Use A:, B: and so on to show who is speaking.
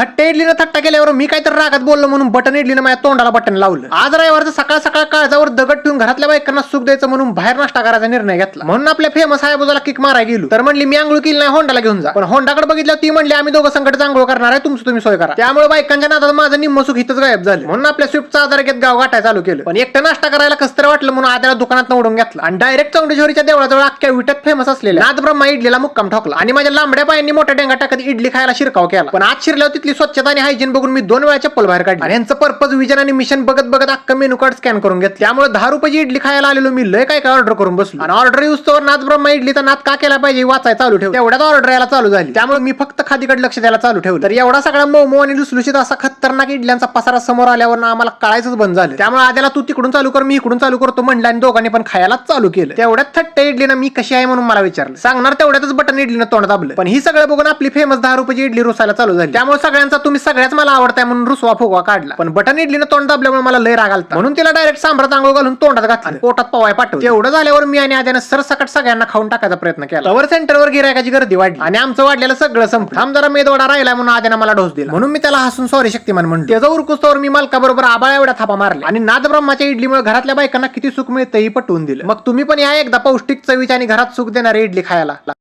A: थट्टे इडलीनं थट्टा केल्यावर मी काय तर रागात बोललो म्हणून बटन इडलीनं माझ्या तोंडाला बटन लावलं. आज रविवारचं सकाळ सकाळ काळ दगड ठेवून घरातल्या बायकांना सुख द्यायचं म्हणून करायचा निर्णय घेतला. म्हणून आपल्या फेमस हायबुजाला किक माराय गेलो. तर म्हणली मी आंघोळ केली नाही होंडाला घेऊन जा. पण होंडाकडे बघितलं ती म्हणली आम्ही दोघं संकट आंघोळ करणार आहे तुमचं तुम्ही सोय करा. त्यामुळे बायकांच्या नादात माझं निम्म सुख इथंच गायब झालं. म्हणून आपल्या स्विफ्टचा आधार घेत गाव गाठाय चालू केलं. पण एकटं नाश्ता करायला कसं वाटलं म्हणून आद्याला दुकानात उडून घेतला. आणि डायरेक्ट चौंडेश्वरीच्या देवळाजवळ अख्ख्या विटत फेमस असलेल्या नाथ ब्रह्मा इडलीला मुक्काम ठोकला. आणि माझ्या लांबड्या पायांनी मोठ्या डेंगा टाकत इडली खायला शिरकाव केला. पण आज शिरल्यावर तिथली स्वच्छता आणि हायजीन बघून मी दोन वेळा चप्पल बाहेर काढली. आणि यांचं पर्पज विजन आणि मिशन बघत बघत अख्खा मेनू कार्ड स्कॅन करून घेतलं. त्यामुळे दहा रुपयाची इडली खायला आलेलो मी लय काय काय ऑर्डर करून बसलो. आणि ऑर्डर युज तर नाथ ब्रह्मा इडलीचा नाथ का केला पाहिजे वाचाय चालू ठेव तेवढ्यात ऑर्डर यायला चालू झाली. त्यामुळे मी फक्त खादीकडे लक्ष द्यायला चालू ठेवलं. तर एवढा सगळा मोमो आणि लुसलुशीत असा खतरनाक इडल्यांचा पसारा समोर आल्यावर ना आम्हाला कळायचंच बंद झालं. त्यामुळे आद्याला तू तिकडून चालू कर मी इकडून चालू करतो म्हणलं आणि दोघांनी पण खायलाच चालू केलं. तेवढ्यात थट्ट इडलीनं मी कशी आहे म्हणून मला विचारलं. सांगणार तेवढ्यातच बटन इडलीनं तोंड दाबलं. पण ही सगळं बघून आपली फेमस दहा रुपयाची इडली रुसायला चालू झाली. त्यामुळे सगळ्यांचा तुम्ही सगळ्याच मला आवडताय म्हणून रुसवा फुगवा काढला. पण बटन इडलीनं तोंड दाबल्यामुळे मला लय राग आलता. म्हणून तिला डायरेक्ट सांबरात आंघोळ घालून तोंडात घातलं. पोटात पवाय पाठवलं. तेवढं झाल्यावर मी आणि आद्यानं सरसकट सगळ्यांना खाऊन टाकायचा प्रयत्न केला. लवर सेंटरवर गिरायकाची गर्दी वाढली. आणि आमचं वाढलेलं सगळं संपलं. थांब जरा मेदवाडा राहिला म्हणून आद्यानं मला डोस दिला. म्हणून मी त्याला हसून सॉरी शक्तिमान म्हणतो त्याचा उरकुस तोवर मी मालकाबरोबर आबाळा एवढ्या थापा मारले आणि नाद ब्रह्माच्या इडलीमुळे घरातल्या बायकांना किती सुख मिळतं हे पटवून दिलं. मग तुम्ही पण या एकदा पौष्टिक चवीच्या आणि घरात सुख देणारी इडली खायला.